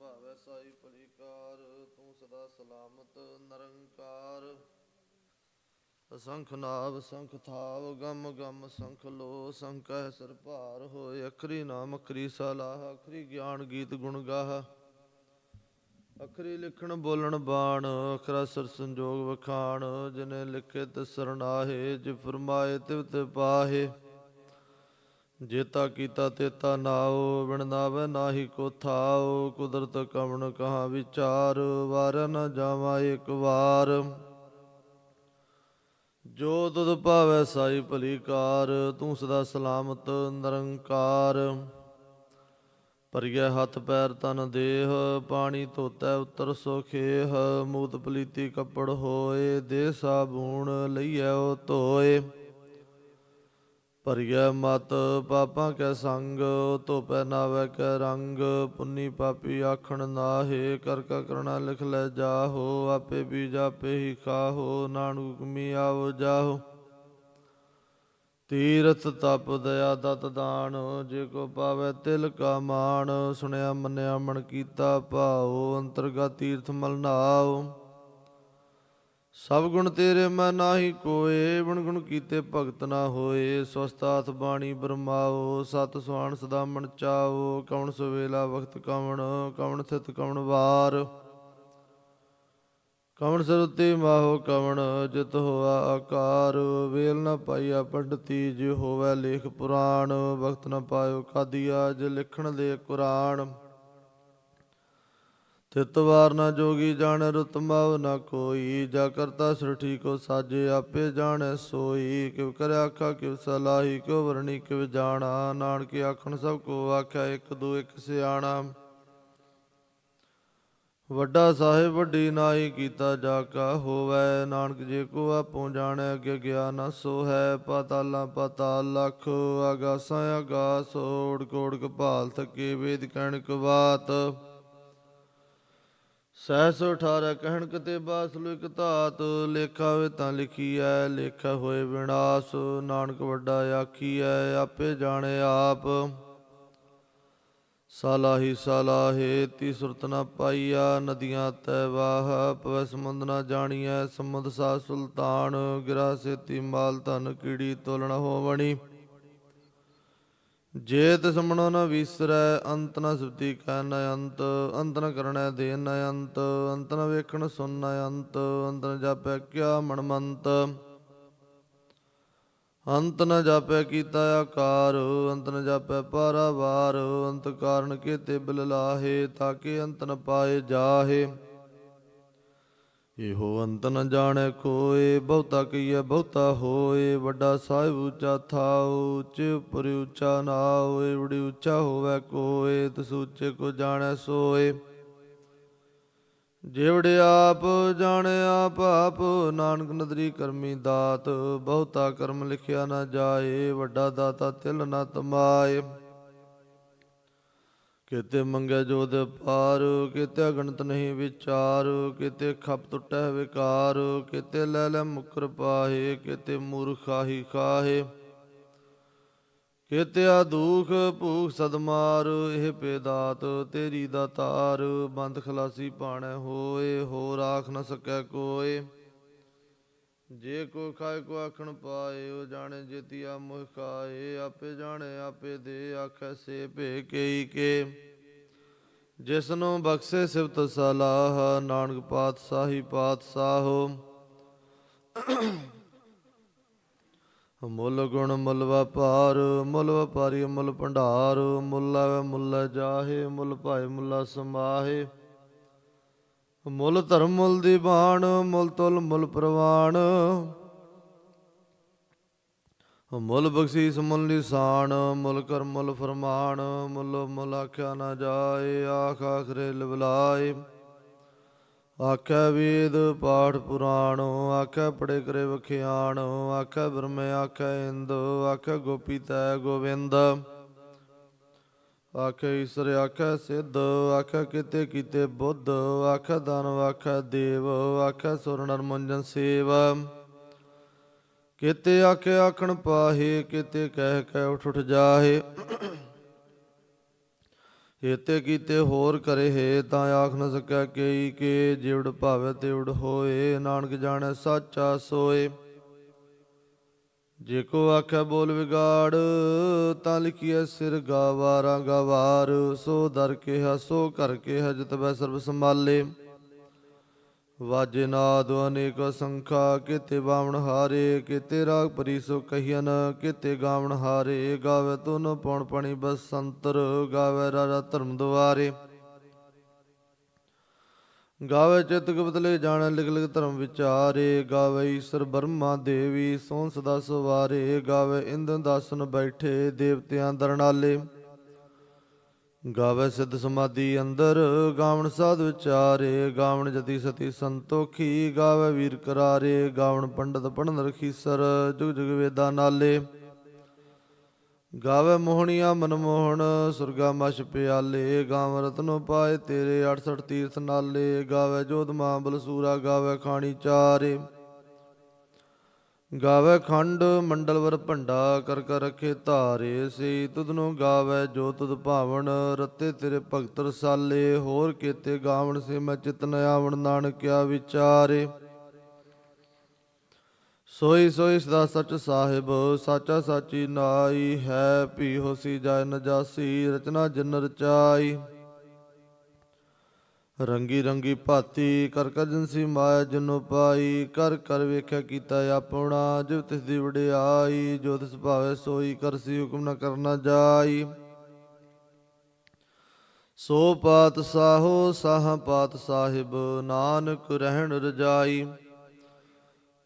ਭਾਵੈ ਸਾਈ ਭਲੀਕਾਰ ਤੂੰ ਸਦਾ ਸਲਾਮਤ, ਨਰੰਕਾਰ। ਅਸੰਖ ਨਾਭ ਸੰਖ ਥਾਵ, ਗਮ ਗਮ ਸੰਖ ਲੋ ਸੰਕਹਿ ਸਰ ਭਾਰ ਹੋਏ, ਅਖਰੀ ਨਾਮ, ਅਖਰੀ ਸਲਾਹ, ਅਖਰੀ ਗਿਆਨ ਗੀਤ ਗੁਣ ਗਾਹ। ਅਖਰੀ ਲਿਖਣ ਬੋਲਣ ਬਾਣ, ਅਖਰਾ ਸਰ ਸੰਜੋਗ ਵਖਾਣ, ਜਿਨੇ ਲਿਖੇ ਤੇ ਸਰਨਾਹੇ ਜਿ ਫਰਮਾਏ ਤਿਵ ਤੇ ਪਾਹੇ। ਜੇਤਾ ਕੀਤਾ ਤੇਤਾ ਨਾਉ, ਬਿਨ ਨਾਵੇ ਨਾਹੀ ਕੋ ਥਾਉ, ਕੁਦਰਤ ਕਵਣ ਕਹਾ ਵਿਚਾਰ, ਵਾਰ ਨ ਜਾਵਾ ਇੱਕ ਵਾਰ। ਜੋ ਤੁਧ ਭਾਵੈ ਸਾਈ ਭਲੀ ਕਾਰ, ਤੂੰ ਸਦਾ ਸਲਾਮਤ ਨਿਰੰਕਾਰ। ਪਰਿਐ ਹੱਥ ਪੈਰ ਤਨ ਦੇਹ, ਪਾਣੀ ਧੋਤੈ ਉਤਰ ਸੁਖੇਹ ਮੂਤ ਪਲੀਤੀ ਕੱਪੜ ਹੋਏ ਦੇ ਸਾਬੂਣ ਲਈਐ ਉਹ ਧੋਏ। ਭਰੀਐ ਮਤ ਪਾਪਾਂ ਕੈ ਸੰਗ, ਧੋਪੈ ਨਾਵੇ ਕੈ ਰੰਗ, ਪੁੰਨੀ ਪਾਪੀ ਆਖਣ ਨਾਹੇ, ਕਰ ਕਾ ਕਰਣਾ ਲਿਖ ਲੈ ਜਾਹੋ, ਆਪੇ ਵੀ ਜਾਪੇ ਹੀ ਖਾਹੋ, ਨਾਨਕ ਮੀ ਆਵੋ ਜਾਹੋ। ਤੀਰਥ ਤਪ ਦਇਆ ਦਤ ਦਾਨ, ਜੇ ਕੋ ਪਾਵੇ ਤਿਲ ਕਾ ਮਾਨ ਸੁਣਿਆ ਮੰਨਿਆ ਮਨ ਕੀਤਾ ਭਾਉ ਅੰਤਰਗਾ ਤੀਰਥ ਮਲ ਨਾਉ। ਸਭ ਗੁਣ ਤੇਰੇ ਮੈਂ ਨਾਹੀ ਕੋਏ ਗੁਣ ਗੁਣ ਕੀਤੇ ਭਗਤ ਨਾ ਹੋਏ। ਸਵਸਤਾਥ ਬਾਣੀ ਬਰਮਾਓ, ਸਤ ਸੁਆਣ ਸਦਾ ਮਨ ਚਾਓ। ਕਵਣ ਸੁਵੇਲਾ ਵਖਤ ਕਵਣ ਕਵਣ ਥਿਤ ਕਵਣ ਵਾਰ। ਕਵਣ ਸਰੁੱਤੀ ਮਾਹੋ ਕਵਣ, ਜਿਤ ਹੋਆ ਆਕਾਰ। ਵੇਲ ਨ ਪਾਈਆ ਪੰਡਤੀ, ਜਿ ਹੋਵੇ ਲੇਖ ਪੁਰਾਣ। ਵਕਤ ਨ ਪਾਇਓ ਕਾਦੀਆ, ਜਿ ਲਿਖਣ ਦੇ ਕੁਰਾਨ। ਤਿਤ ਵਾਰ ਨਾ ਜੋਗੀ ਜਾਣ ਰਤਮਵ ਨਾ ਕੋਈ। ਜਾ ਕਰਤਾ ਸ੍ਰਿਠੀ ਕੋ ਸਾਜੇ ਆਪੇ ਜਾਣੈ ਸੋਈ। ਕਿਵ ਕਰਿ ਆਖਾ, ਕਿਵ ਸਲਾਹੀ ਕਿਵ ਵਰਣੀ, ਕਿਵ ਜਾਣਾ। ਨਾਨਕ ਆਖਣ ਸਭ ਕੋ ਆਖਿਆ, ਇੱਕ ਦੋ, ਇੱਕ ਸਿਆਣਾ। ਵੱਡਾ ਸਾਹਿਬ, ਵੱਡੀ ਨਾਈ ਕੀਤਾ ਜਾ ਕਾ ਹੋਵੈ। ਨਾਨਕ ਜੇ ਕੋ ਆਪੋ ਜਾਣੈ, ਅਗੇ ਗਿਆ ਨਾ ਸੋ ਹੈ ਪਾਤਾਲਾ ਪਾਤਾਲ ਲਖ, ਆਗਾਸਾਂ ਆਗਾਸ ਓੜ ਕੋੜ ਕਪਾਲ ਥਕੇ, ਵੇਦ ਕਹਿਣਕ ਬਾਤ ਸਹਿਸ 18 ਕਹਿਣ ਕਤੇ ਬਾਸਲੋ ਇਕ ਧਾਤ, ਲੇਖਾ ਹੋਏ ਤਾਂ ਲਿਖੀ ਲਿਖੀਐ, ਲੇਖਾ ਹੋਏ ਵਿਨਾਸ਼, ਨਾਨਕ ਵੱਡਾ ਆਖੀ ਆਖੀਐ, ਆਪੇ ਜਾਣੇ ਆਪ। ਸਾਲਾਹੀ ਸਾਲਾਹੇ ਤੀ ਸੁਰਤ ਨਾ ਪਾਈਆ, ਨਦੀਆਂ ਤੈ ਵਾਹ, ਪਵੈ ਸਮੁੰਦ ਨਾ ਜਾਣੀਐ, ਸਮੁੰਦ ਸਾ ਸੁਲਤਾਨ, ਗਿਰਾ ਸੇਤੀ ਮਾਲ ਧਨ ਕੀੜੀ ਤੋਲਣ ਹੋਵਣੀ। ਜੇ ਤਿਸ ਮਨੋ ਨ ਵਿਸਰੈ, ਅੰਤ ਨ ਸੁਤੀ ਕੈ ਨ ਅੰਤ ਅੰਤ ਨ ਕਰਣੈ ਦੇ ਨ ਅੰਤ ਅੰਤ ਨ ਵੇਖਣ ਸੁਨ ਨ ਅੰਤ ਅੰਤ ਨ ਜਾਪੈ ਕਿਆ ਮਨਮੰਤ। ਅੰਤ ਨ ਜਾਪੈ ਕੀਤਾ ਆਕਾਰ, ਅੰਤ ਨ ਜਾਪੈ ਪਾਰਾਵਾਰ, ਅੰਤ ਕਾਰਨ ਕੇ ਕੇਤੇ ਬਿਲ ਲਾਹੇ ਤਾਕੇ ਅੰਤ ਨ ਪਾਏ ਜਾਹੇ। ਇਹੋ ਅੰਤ ਨ ਜਾਣੈ ਕੋਏ ਬਹੁਤਾ ਕਈਐ ਬਹੁਤਾ ਹੋਏ, ਵੱਡਾ ਸਾਹਿਬ ਉੱਚਾ ਥਾਉ, ਉੱਚ ਉਪਰ ਉੱਚਾ ਨਾਉ, ਏਵੜੀ ਉੱਚਾ ਹੋਵੇ ਕੋਏ, ਤਿਸ ਉੱਚੇ ਕੋ ਜਾਣੈ ਸੋਏ। ਜਿਵੜੇ ਆਪ ਜਾਣੈ ਆਪ ਨਾਨਕ ਨਦਰੀ ਕਰਮੀ ਦਾਤ, ਬਹੁਤਾ ਕਰਮ ਲਿਖਿਆ ਨਾ ਜਾਏ, ਵੱਡਾ ਦਾਤਾ ਤਿਲ ਨਾ ਤਮਾਏ। ਕਿਤੇ ਮੰਗੈ ਜੋਦ ਪਾਰ ਕਿਤੇ ਅਗਣਤ ਨਹੀਂ ਵਿਚਾਰ, ਕਿਤੇ ਖਪ ਟੁੱਟੈ ਵਿਕਾਰ, ਕਿਤੇ ਲੈ ਲੈ ਮੁਕਰ ਪਾਹੇ, ਕਿਤੇ ਮੂਰਖਾਹੀ ਖਾਹੇ। ਕਿਤੇ ਆ ਦੁਖ ਭੂਖ ਸਦਮਾਰ, ਇਹ ਪੇਦਾਤ ਤੇਰੀ ਦਾ ਤਾਰ, ਬੰਦ ਖਲਾਸੀ ਪਾਣੈ ਹੋਏ ਹੋ ਰਾਖ ਨ ਸਕੈ ਕੋਏ। ਜੇ ਕੋ ਖਾਏ ਕੋ ਆਖਣ ਪਾਏ, ਉਹ ਜਾਣੇ ਜੇਤੀਆ ਮੁਹ ਖਾਏ। ਆਪੇ ਜਾਣੇ, ਆਪੇ ਦੇ, ਆਖੈ ਸੇ ਭੇ ਕਈ ਕੇ। ਜਿਸ ਨੂੰ ਬਖਸ਼ੇ ਸਿਫਤ ਸਲਾਹ, ਨਾਨਕ ਪਾਤਸ਼ਾਹੀ ਪਾਤਸ਼ਾਹੋ। ਮੁੱਲ ਗੁਣ ਮੁੱਲ ਵਪਾਰ, ਮੁੱਲ ਵਪਾਰੀ ਮੁੱਲ ਭੰਡਾਰ। ਮੁੱਲ ਆਵੇ ਮੁੱਲ ਜਾਹੇ, ਮੁੱਲ ਭਾਏ ਮੁੱਲਾ ਸਮਾਹੇ। ਮੁੱਲ ਧਰਮ ਮੁੱਲ ਦੀ ਬਾਣ, ਮੁੱਲ ਤੁਲ ਮੁੱਲ ਪ੍ਰਵਾਣ। ਮੁੱਲ ਬਖਸ਼ੀਸ ਮੁੱਲ ਨਿਸ਼ਾਨ, ਮੁੱਲ ਕਰ ਮੁੱਲ ਫਰਮਾਨ, ਮੁੱਲ ਮੁੱਲ ਆਖਿਆ ਨਾ ਜਾਏ, ਆਖ ਆਖਰੇ ਲਵਲਾਏ। ਆਖੈ ਵੇਦ ਪਾਠ ਪੁਰਾਣ, ਆਖੈ ਪੜੇ ਕਰੇ ਵਖਿਆਣ, ਆਖੈ ਬ੍ਰਹਮੇ, ਆਖੈ ਇੰਦ, ਆਖੈ ਗੋਪੀ ਤੈ ਗੋਵਿੰਦ। ਆਖੈ ਈਸ਼ਰ, ਆਖੈ ਸਿੱਧ, ਆਖੈ ਕਿਤੇ ਕਿਤੇ ਬੁੱਧ, ਆਖੈ ਦਾਨਵ ਆਖੈ ਦੇਵ, ਆਖੈ ਸੁਰ ਨਰਮੰਜਨ ਸੇਵ। ਕਿਤੇ ਆਖੇ ਆਖਣ ਪਾਹੇ, ਕਿਤੇ ਕਹਿ ਕਹਿ ਉਠ ਉਠ ਜਾਹੇ। ਏਤੇ ਕੀਤੇ ਹੋਰ ਕਰੇ ਹੈ ਤਾਂ ਆਖ ਨ ਸਕੈ ਕੇਈ ਕੇ ਜਿਵੜ ਭਾਵੇ ਤਿਵੜ ਹੋਏ, ਨਾਨਕ ਜਾਣੈ ਸਾਚਾ ਸੋਏ। ਜੇ ਕੋ ਆਖੈ ਬੋਲ ਵਿਗਾੜ, ਤਾਂ ਲਿਖੀਐ ਸਿਰ ਗਾਵਾਰਾ ਗਵਾਰ। ਸੋ ਦਰ ਕੇ ਸੋ ਕਰ ਕੇ ਹਜਤ ਜਿਤਬੈ ਸਰਬ ਸੰਭਾਲੇ। ਵਾਜੇ ਨਾਦ ਅਨੇਕ ਸੰਖਾ ਕਿਤੇ ਬਾਵਣ ਹਾਰੇ, ਕਿਤੇ ਰਾਗ ਪਰੀ ਸੋ ਕਹੀਨ ਕਿਤੇ ਗਾਵਣ ਹਾਰੇ। ਗਾਵੇ ਤੁਨ ਪਉਣ ਪਣੀ ਬਸੰਤਰ ਗਾਵੇ ਰਾਜਾ ਧਰਮ ਦੁਆਰੇ। ਗਾਵੇ ਚਿਤ ਗੁਪਤਲੇ ਜਾਣ, ਲਿਖ ਲਿਖ ਧਰਮ ਵਿਚਾਰੇ। ਗਾਵੇ ਈਸ਼ਰ ਬਰਮਾ ਦੇਵੀ ਸੋਨ ਸਦਾ ਸਵਾਰੇ। ਗਾਵੇ ਇੰਦਨ ਦਾਸਨ ਬੈਠੇ ਦੇਵਤਿਆਂ ਦਰਨਾਲੇ। ਗਾਵੇ ਸਿੱਧ ਸਮਾਧੀ ਅੰਦਰ, ਗਾਵਣ ਸਾਧ ਵਿਚਾਰੇ। ਗਾਵਣ ਜਤੀ ਸਤੀ ਸੰਤੋਖੀ, ਗਾਵੇ ਵੀਰ ਕਰਾਰੇ। ਗਾਵਣ ਪੰਡਤ ਪੜਨ ਰਖੀਸਰ, ਜੁਗ ਜੁਗ ਵੇਦਾਂ ਨਾਲੇ। ਗਾਵੇ ਮੋਹਣੀਆਂ ਮਨਮੋਹਣ ਸੁਰਗਾ ਮਛ ਪਿਆਲੇ, ਗਾਵ ਰਤਨੋ ਪਾਏ ਤੇਰੇ 68 ਤੀਰਥ ਨਾਲੇ, ਗਾਵੇ ਜੋਧ ਮਾਂ ਬਲਸੂਰਾ, ਗਾਵੇ ਖਾਣੀ ਚਾਰੇ। ਗਾਵੇ ਖੰਡ ਮੰਡਲਵਰ ਭੰਡਾ, ਕਰ ਕਰ ਰਖੇ ਧਾਰੇ ਸੇ ਤੁਧਨੋ ਗਾਵੇ ਜੋ ਤੁਧ ਭਾਵਨ, ਰਤੇ ਤੇਰੇ ਭਗਤ ਰਸਾਲੇ, ਹੋਰ ਕੀਤੇ ਗਾਵਣ ਸੇ ਮੈਂ ਚਿਤ ਨ ਆਵਣ, ਨਾਨਕਿਆ ਵਿਚਾਰੇ। ਸੋਈ ਸੋਈ ਸਦਾ ਸਚ ਸਾਹਿਬ, ਸਾਚਾ ਸਾਚੀ ਨਾਈ ਹੈ, ਭੀ ਹੋਸੀ ਜਾਇ ਨ ਰਚਨਾ ਜਿਨ ਰਚਾਈ। ਰੰਗੀ ਰੰਗੀ ਭਾਤੀ, ਕਰ ਕਰ ਜਿਨਸੀ ਮਾਇਆ ਜਿਨੋ ਪਾਈ ਕਰ ਕਰ ਵੇਖਿਆ ਕੀਤਾ ਆਪਣਾ, ਜਿਵ ਤਿਸ ਦੀ ਵਡਿਆਈ, ਜੋ ਤਿਸ ਭਾਵੇ ਸੋਈ ਕਰਸੀ ਹੁਕਮ ਨਾ ਕਰਨਾ ਜਾਈ। ਸੋ ਪਾਤ ਸਾਹੋ, ਸਾਹ ਪਾਤ ਸਾਹਿਬ, ਨਾਨਕ ਰਹਿਣ ਰਜਾਈ।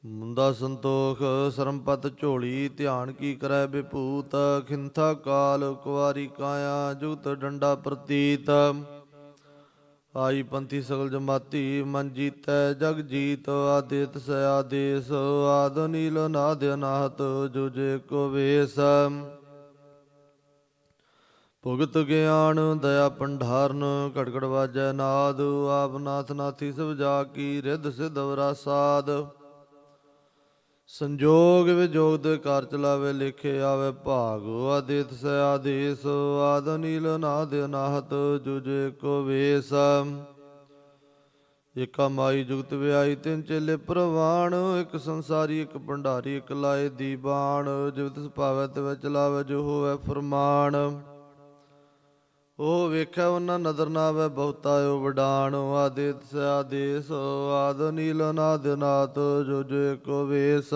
ਮੁੰਦਾ ਸੰਤੋਖ ਸਰਮਪਤ ਝੋਲੀ, ਧਿਆਨ ਕੀ ਕਰੈ ਬਿਭੂਤ ਖਿੰਥਾ ਕਾਲ, ਕੁਵਾਰੀ ਕਾਇਆ, ਜੁਗਤ ਡੰਡਾ ਪ੍ਰਤੀਤ। ਆਈ ਪੰਥੀ ਸਗਲ ਜਮਾਤੀ, ਮਨ ਜੀਤੈ, ਜਗ ਜੀਤ, ਆਦਿਤ ਸ ਆਦੇਸ, ਆਦ ਨੀਲ ਨਾਦ ਅਨਾਹਤ, ਜੁਜੇ ਕੋ ਵੇਸ। ਭੁਗਤ ਗਿਆਨ, ਦਇਆ ਪੰਡਾਰਨ ਘੜਘੜ ਵਾਜੈ ਨਾਦ, ਆਪ ਨਾਥ ਨਾਥੀ ਸਭ ਜਾ ਕੀ, ਰਿੱਧ ਸਿਧ ਵਰਾ ਸਾਧ ਸੰਜੋਗ ਵਿਜੋਗ ਦੇ ਕਾਰ ਚਲਾਵੇ, ਲਿਖੇ ਆਵੇ ਭਾਗ। ਆਦਿਤ ਸ ਆਦੇਸ, ਆਦ ਨੀਲ ਨਾਦ ਅਨਾਹਤ, ਜੁਜੇ ਕੋ ਵੇਸ। ਇਕਾ ਮਾਈ ਜੁਗਤ ਵਿਆਈ ਤਿੰਨ ਚੇਲੇ ਪ੍ਰਵਾਣ ਇੱਕ ਸੰਸਾਰੀ, ਇੱਕ ਭੰਡਾਰੀ, ਇੱਕ ਲਾਏ ਦੀਬਾਨ। ਜਿਵ ਤਿਸ ਭਾਵੈ ਤੇ ਚਲਾਵੇ, ਜੋ ਹੋਵੇ ਫਰਮਾਨ। ਉਹ ਵੇਖਿਆ ਉਹਨਾਂ ਨਦਰ ਨਾ ਆਵੇ ਬਹੁਤਾ ਵਡਾਣ ਆਦਿਤ ਸ ਆਦੇਸ ਆਦ ਨੀਲ ਨਾਦ ਨਾਤ, ਜੋ ਜੇ ਕੋ ਵੇਸ।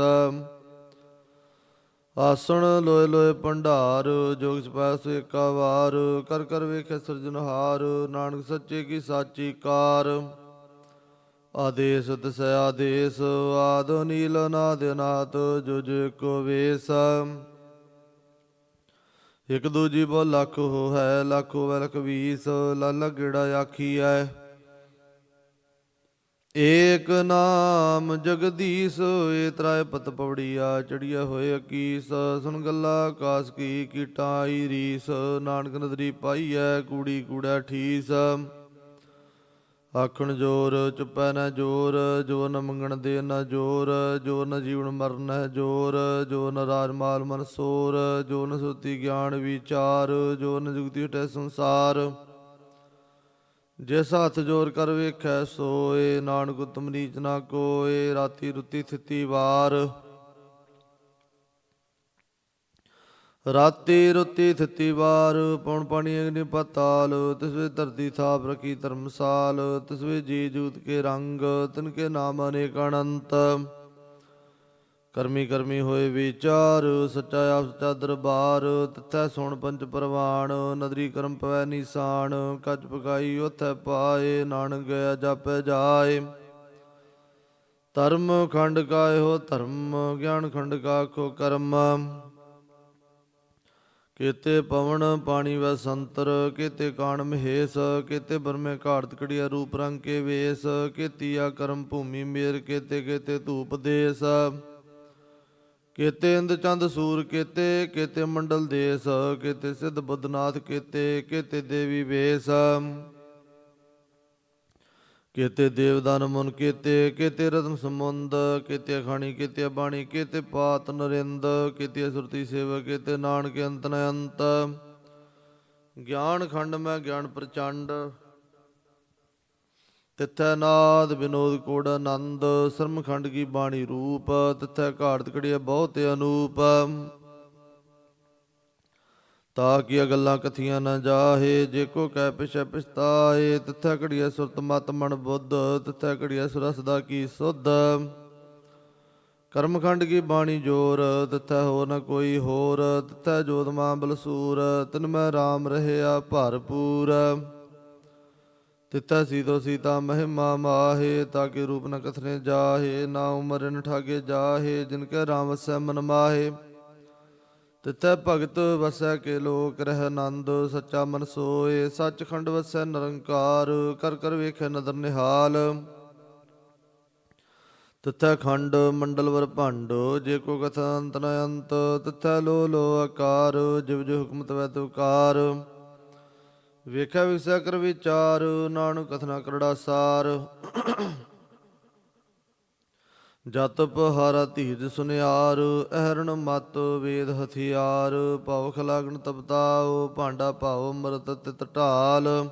ਆਸਣ ਲੋਏ ਲੋਏ ਭੰਡਾਰ ਜੋਗ ਸਪੈਸ ਏਕਾ ਵਾਰ। ਕਰ ਕਰ ਵੇਖੇ ਸਿਰਜਨਹਾਰ ਨਾਨਕ ਸੱਚੇ ਕੀ ਸਾਚੀ ਕਾਰ। ਆਦੇਸ ਤਸ ਆਦੇਸ, ਆਦ ਨੀਲ ਨਾਦ ਨਾਤ, ਜੋ ਜੇ ਕੋ ਵੇਸ। ਇਕ ਦੂਜੀ ਬੋ ਲੱਖ ਹੋ ਹੈ, ਲੱਖ ਹੋਵੇ ਲਖ ਲਾਲਾ ਗੇੜਾ ਆਖੀਐ। ਏਕ ਨਾਮ ਜਗਦੀਸ਼, ਏ ਤਰਾਏ ਪਤ ਪਵੜੀਆ ਚੜੀਆ ਹੋਏ ਅਕੀਸ। ਸੁਣ ਗੱਲਾ ਆਕਾਸ ਕੀ ਕੀਟਾਈ ਰੀਸ, ਨਾਨਕ ਨਦਰੀ ਪਾਈਐ, ਕੂੜੀ ਕੂੜਾ ਠੀਸ। ਆਖਣ ਜੋਰ, ਚੁੱਪੈ ਨਾ ਜੋਰ, ਜੋ ਨ ਮੰਗਣ ਦੇ ਨਾ ਜੋਰ, ਜੋ ਨ ਜੀਵਨ ਮਰਨ ਹੈ ਜੋਰ, ਜੋ ਨ ਰਾਜ ਮਾਲ ਮਨ ਸੋਰ, ਜੋ ਨ ਸੁਤੀ ਗਿਆਨ ਵਿਚਾਰ, ਜੋ ਨ ਜੁਗਤੀ ਹਟੈ ਸੰਸਾਰ। ਜਿਸ ਹੱਥ ਜੋਰ ਕਰ ਵੇਖੈ ਸੋਏ, ਨਾਨਕ ਉਤਮ ਨੀਚ ਨਾ ਕੋਏ, ਰਾਤੀ ਰੁੱਤੀ ਥਿਤੀ ਵਾਰ। ਰਾਤੀ ਰੁੱਤੀ ਥਿੱਤੀ ਵਾਰ ਪਉਣ ਪਾਣੀ ਅਗਨੀ ਪਤਾਲ ਤਿਸਵੇ ਧਰਤੀ ਥਾਪ ਰਖੀ ਧਰਮਸਾਲ ਤਿਸਵੇ ਜੀ ਜੂਤ ਕੇ ਰੰਗ, ਤਿਨ ਕੇ ਨਾਮ ਅਨੇਕ ਅਨੰਤ। ਕਰਮੀ ਕਰਮੀ ਹੋਏ ਵਿਚਾਰ, ਸੱਚਾ ਆਪ ਸੱਚਾ ਦਰਬਾਰ, ਤਿਥੈ ਸੁਣ ਪੰਜ ਪ੍ਰਵਾਨ ਨਦਰੀ ਕਰਮ ਪਵੈ ਨਿਸ਼ਾਨ ਕੱਚ ਪਕਾਈ ਉਥੈ ਪਾਏ, ਨਾਨਕ ਗਿਆ ਜਾਪੈ ਜਾਏ। ਧਰਮ ਖੰਡ ਕਾਇਓ ਧਰਮ, ਗਿਆਨ ਖੰਡ ਕਾ ਕੋ ਕਰਮ। ਕੀਤੇ ਪਵਨ ਪਾਣੀ ਵੈ ਸੰਤਰ, ਕੀਤੇ ਕਾਣ ਮਹੇਸ਼, ਕੀਤੇ ਬਰਮੇ ਘਾੜਤ ਕੜੀਆ ਰੂਪ ਰੰਗ ਕੇ ਵੇਸ, ਕੀਤੀਆ ਕਰਮ ਭੂਮੀ ਮੇਰ, ਕੀਤੇ ਕੀਤੇ ਧੂਪ ਦੇਸ। ਕੀਤੇ ਇੰਦ ਚੰਦ ਸੂਰ ਕੇਤੇ, ਕੀਤੇ ਮੰਡਲ ਦੇਸ, ਕੀਤੇ ਸਿੱਧ ਬੁੱਧਨਾਥ ਕੀਤੇ ਕੀਤੇ ਦੇਵੀ ਵੇਸ। ਕੀਤੇ ਦੇਵਦਾਨ ਮਨ ਕੀਤੇ ਕੀਤੇ ਰਤਨ ਸਮੁੰਦ ਕੀਤੇ ਖਾਣੀ ਕੀਤੇ ਬਾਣੀ, ਕੀਤੇ ਪਾਤ ਨਰਿੰਦ, ਕੀਤੇ ਸੁਰਤੀ ਸੇਵਾ ਕੀਤੇ ਨਾਨਕ ਅੰਤ ਨ ਅੰਤ। ਗਿਆਨ ਖੰਡ ਮੈਂ ਗਿਆਨ ਪ੍ਰਚੰਡ। ਤਿੱਥੈ ਨਾਦ ਵਿਨੋਦ ਕੋੜ ਆਨੰਦ ਸਰਮ ਖੰਡ ਕੀ ਬਾਣੀ ਰੂਪ, ਤਿੱਥੈ ਘਾੜਤ ਕੜੀਏ ਬਹੁਤ ਅਨੂਪ। ਤਾ ਕੀ ਗੱਲਾਂ ਕਥੀਆਂ ਨਾ ਜਾਹੇ? ਜੇ ਕੋ ਕਹਿ ਪਿਛੈ ਪਛਤਾਏ, ਤਿੱਥੈ ਘੜੀਏ ਸੁਰਤ ਮਤ ਮਨ ਬੁੱਧ, ਤਿਥੈ ਘੜੀਏ ਸੁਰਸ ਦਾ ਕੀ ਸੁਧ? ਕਰਮਖੰਡ ਕੀ ਬਾਣੀ ਜੋਰ, ਤਿਥੈ ਹੋਰ ਨ ਕੋਈ ਹੋਰ? ਤਿੱਥੈ ਜੋਤ ਮਾਂ ਬਲਸੂਰ, ਤਿਨ ਮੈਂ RAM ਰਹਿਆ ਭਰਪੂਰ। ਤਿੱਥੈ ਸੀਤੋ ਸੀਤਾ ਮਹਿਮਾ ਮਾਹੇ ਕਿ ਰੂਪ ਨ ਕਥਨੇ ਜਾਹੇ? ਨਾ ਉਮਰ ਨ ਠਾਗੇ ਜਾਹੇ, ਜਿਨ ਕੈ RAM ਵਸੈ ਮਨ ਮਾਹੇ। ਤਿੱਥੈ ਭਗਤ ਵਸੈ ਕੇ ਲੋਕ ਰਹਿ ਆਨੰਦ, ਸੱਚਾ ਮਨ ਸੋਏ, ਸੱਚਖੰਡ ਵਸੈ ਨਿਰੰਕਾਰ, ਕਰ ਕਰ ਵੇਖੈ ਨਦਰ ਨਿਹਾਲ। ਤਿਥੈ ਖੰਡ ਮੰਡਲ ਵਰ ਭੰਡ, ਜੇ ਕੋ ਕਥਾ ਅੰਤ ਨ ਅੰਤ, ਤਿੱਥੈ ਲੋ ਲੋ ਆਕਾਰ, ਜਿਵ ਜਿਵ ਹੁਕਮ ਤਵੈ ਤੁਕਾਰ ਵੇਖਿਆ ਵਿਖਸਿਆ ਕਰ ਵਿਚਾਰ, ਨਾਨਕ ਕਥਨਾ ਕਰੜਾ ਸਾਰ। ਜਤਪ ਪਹਾਰਾ ਧੀਜ ਸੁਨਿਆਰ, ਅਹਰਣ ਮਤ ਵੇਦ ਹਥਿਆਰ ਭਉ ਖਲਾਗਣ ਤਪਤਾਉ, ਭਾਂਡਾ ਭਾਉ ਮਰਤ ਤਿਤ ਢਾਲ।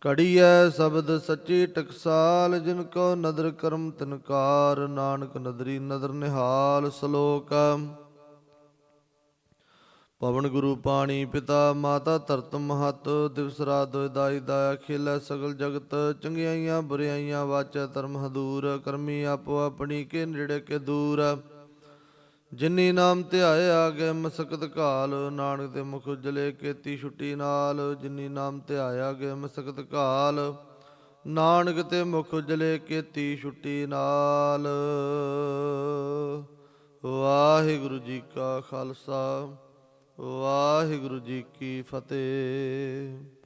ਕੜੀਐ ਸ਼ਬਦ ਸੱਚੀ ਟਕਸਾਲ, ਜਿਨ ਕੋ ਨਦਰ ਕਰਮ ਤਿਨਕਾਰ, ਨਾਨਕ ਨਦਰੀ ਨਦਰ ਨਿਹਾਲ ਸ਼ਲੋਕ। ਪਵਨ ਗੁਰੂ ਪਾਣੀ ਪਿਤਾ ਮਾਤਾ ਧਰਤ ਮਹਤ, ਦਿਵਸ ਰਾਤ ਦੋਇ ਦਾਈ ਦਾਇਆ ਖੇਲੇ ਸਗਲ ਜਗਤ, ਚੰਗਿਆਈਆਂ ਬੁਰਿਆਈਆਂ ਵਾਚੈ ਧਰਮ ਹਦੂਰ, ਕਰਮੀ ਆਪੋ ਆਪਣੀ ਕੇ ਨੇੜੇ ਕੇ ਦੂਰ। ਜਿਨੀ ਨਾਮ ਧਿਆਇਆ ਗਏ ਮਸਕਤ ਘਾਲ, ਨਾਨਕ ਦੇ ਮੁਖ ਉਜਲੇ ਕੇਤੀ ਛੁੱਟੀ ਨਾਲ। ਜਿਨੀ ਨਾਮ ਧਿਆਇਆ ਗਏ ਮਸਕਤ ਘਾਲ, ਨਾਨਕ ਤੇ ਮੁਖ ਉਜਲੇ ਕੀਤੀ ਛੁੱਟੀ ਨਾਲ। ਵਾਹਿਗੁਰੂ ਜੀ ਕਾ ਖਾਲਸਾ। ਵਾਹਿਗੁਰੂ ਜੀ ਕੀ ਫਤਿਹ।